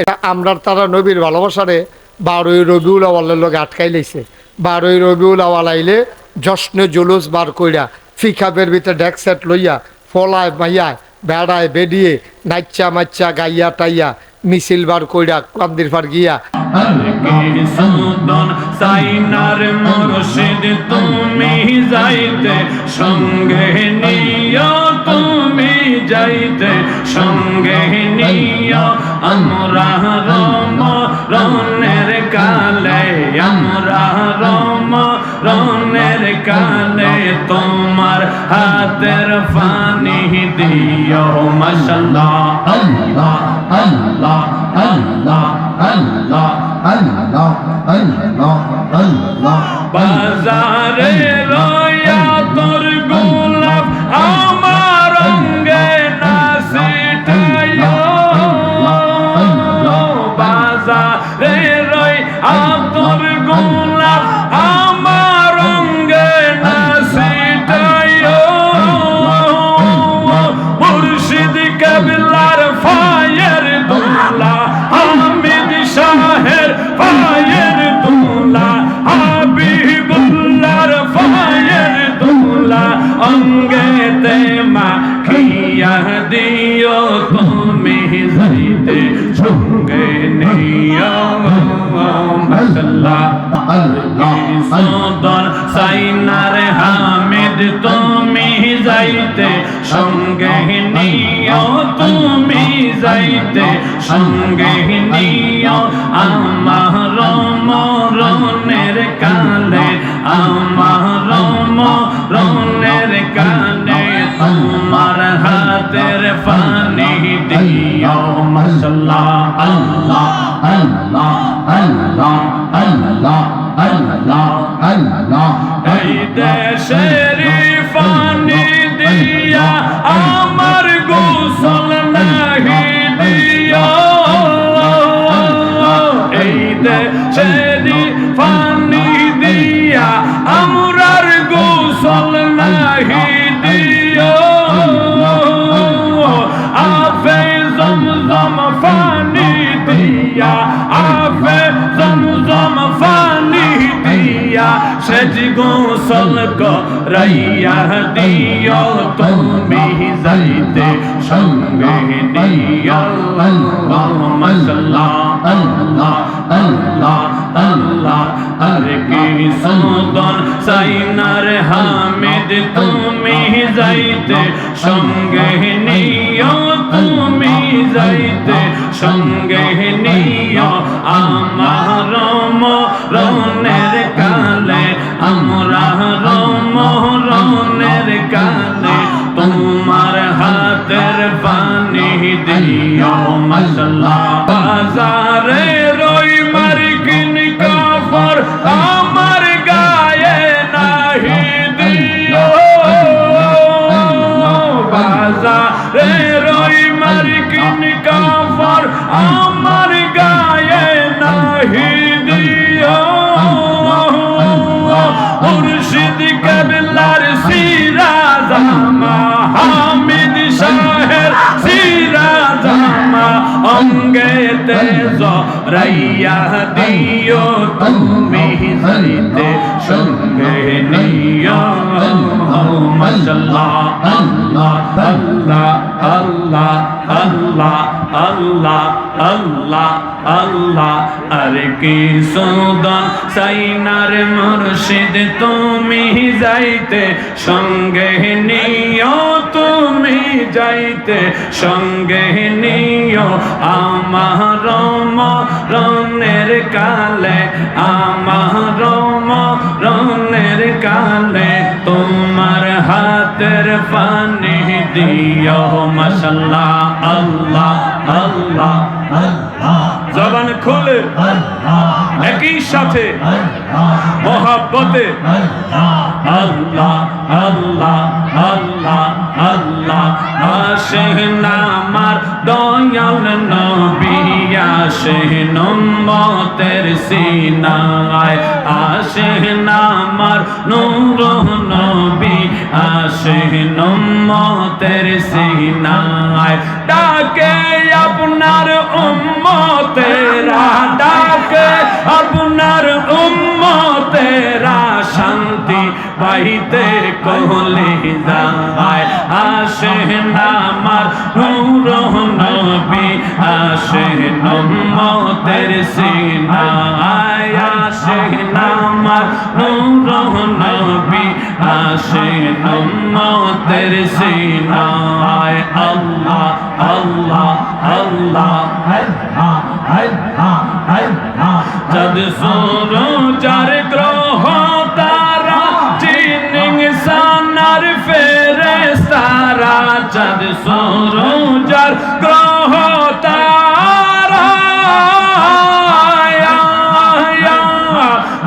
এটা আমরার তারা নবীর ভালোবাসারে বারোই রবিউল আওয়ালের লগে আটকাই লাইছে। বারোই রবিউল আওয়াল আইলে জশ্নে জুলুস বার কইরা ফিকাবের ভিতরে ডেক সেট লইয়া ফলায় মাইয়ায় বেড়ায় বেডিয়ে নাচ্চা মাচ্চা গাইয়া টাইয়া মিছিল বার কইরা কান্দির ফার গিয়া সঙ্গে নিয় তুমি যাইতে। সঙ্গে নিয় আমরা রম রনের কালে আমরা রম রনের কালে তোমার হাতের পানি দিও mashallah Allah, Allah, Allah, Allah, Allah, Allah, Allah. বাজারে রয়া সুন্দর সাইনার হামিদ তুমি যাইতে সঙ্গে নিও তুমি যাইতে সঙ্গে নিও আমার মরণের কালে আমার মরণের কালে তোমার হাতের পানি দিও মশলা আল্লাহ Allah, Allah, Allah. এই দেশের পানি দিয়া আমার গোসল নাহি দিয়া। এই দেশের গোসল করাইয়া দিও তুমি যাইতে সঙ্গে নিয়া মশলা আল্লাহ আল্লাহ আল্লাহ আর কি সুদন সাইনার হামিদ তুমি যাইতে সঙ্গে নিও তুমি যাইতে সঙ্গে নিও মশলা দিও তুমি যাইতে সঙ্গে নিয়া মশলা আল্লাহ আল্লাহ আল্লাহ আল্লাহ আল্লাহ আল্লাহ আল্লাহ। আর কি সুদন সাইনার মুর্শিদ তুমি যাইতে সঙ্গে নিও, তুমি যাইতে সঙ্গে নিও। আমার কালে, আমার রনের কালে তোমার হাতের পানি দিও, মশাল্লাহ, আল্লাহ আল্লাহ আল্লাহ। জবান খুলে। একই সাথে। মহাব্বতে। আল্লাহ আল্লাহ আল্লাহ আল্লাহ। আসেন আমার দয়াল নবী আসেন মতের সিনায়। আসেন আমার নূর নবী আসেন মতের সিনায়। ডাকে পাইতে কহলে যায়। আসে নামার নূর নবী আসে নম্মতের সিনায়। আসে নামার নূর নবী আসে নম্মতের সিনায়। আল্লাহ আল্লাহ আল্লাহ। জদ সুরো যার গ্রহ জদ সুরো যার গ্রহ তারা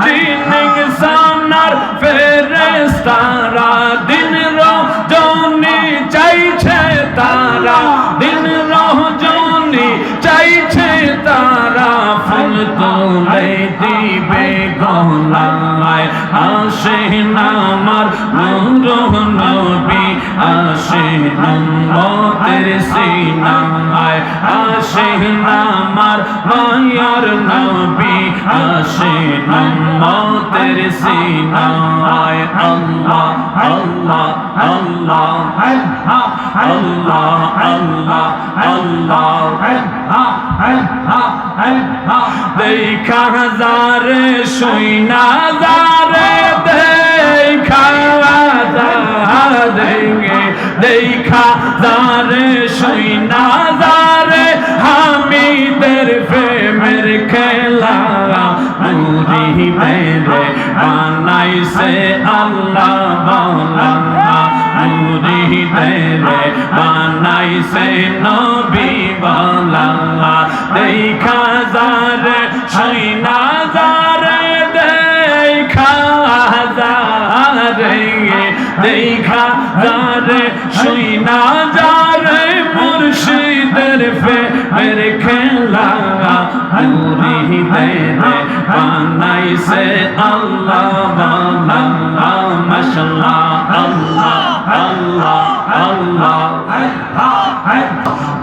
চিনিং সানার ফেরে সারা দিন রজনী চাইছে তারা। দিন রজনী চাইছে তারা। ফুল তোলে দিবে গলায়। আসে নামার নূর নবী আসে নম্বতের সিনায় আসে নামার মায়ার নবী আসে নম্বতের সিনায় আল্লাহ আল্লাহ আল্লাহ আল্লাহ আল্লাহ আল্লাহ। দেখা যারে সৈনা যারে, দেখা যারে দেখা যারে সৈনা যারে। হামিদের প্রেমের খেলা মুরি মেরে বানাইছে আল্লাহ বাংলা মুরি মেরে বানাইছে নবী বাংলা দেখা যারে সৈনা যারে দেখা যারে সৈনা যারে মুর্শিদের ফে মেরে খেলা মুরি বানাইছে আল্লাহ বাংলা মাশাল্লাহ আল্লাহ আল্লাহ আল্লাহ।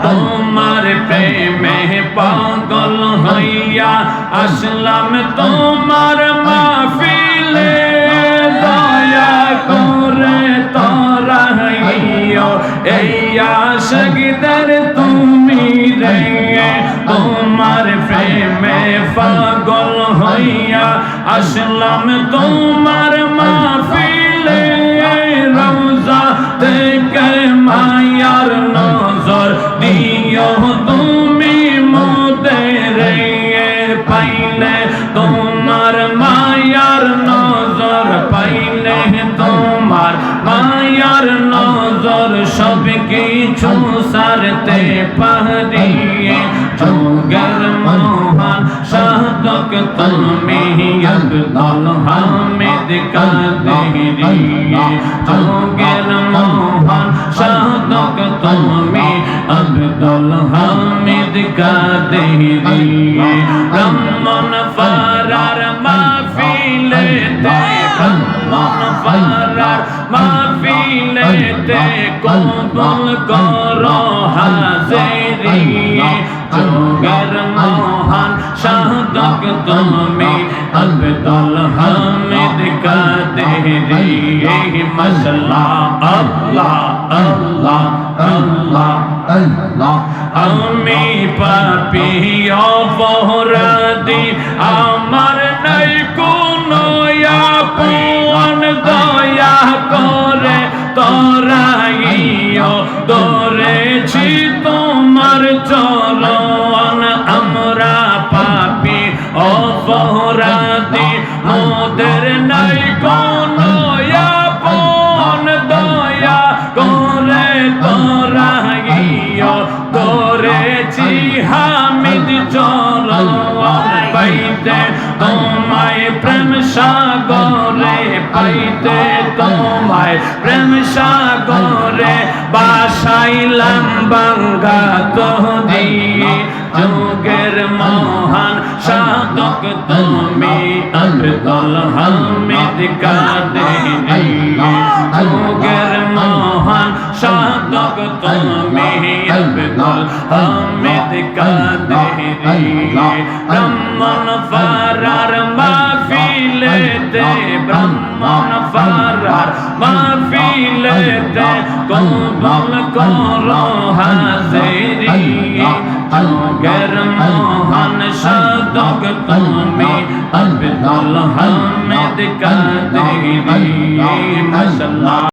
তোমার প্রেমে পাগল হইয়া আসলাম তোমার মাহফিলে। এই আশগদের তুমি রে, তোমার প্রেমে পাগল হইয়া আসলাম তোমার মাহফিলে। রওজা থেকে মায়ার নজর দিও কিছু সারতে পারিয়ে যোগের মহান সাধক তুমি আব্দুল হামিদ কাদেরি যোগের মহান সাধক তুমি আব্দুল হামিদ কাদেরি ব্রাহ্মণ ফারার মাহফিলে ব্রাহ্মণ ফারার মাহফিলেতে কবুল করো হাজিরি। যোগের মহান সাধক তুমি আব্দুল হামিদ কাদেরি। মশলা আল্লাহ আল্লাহ আল্লাহ। আমি পাপি অপরাধী, আমার সাগরে পাইতে তোমায় প্রেম সাগরে বাসাইলাম বাঙ্গা তো দিয়ে যোগের মহান সাধক তুমি, আব্দুল হামিদ কাদেরি। যোগের মহান সাধক তুমি, আব্দুল হামিদ কাদেরি। ব্রাহ্মণ ফারার মাহফিলেতে ফারার মাহফিলেতে কবুল করো হাজিরি যুগের মহান সাধক তুমি আব্দুল হামিদ কাদেরি মাশাআল্লাহ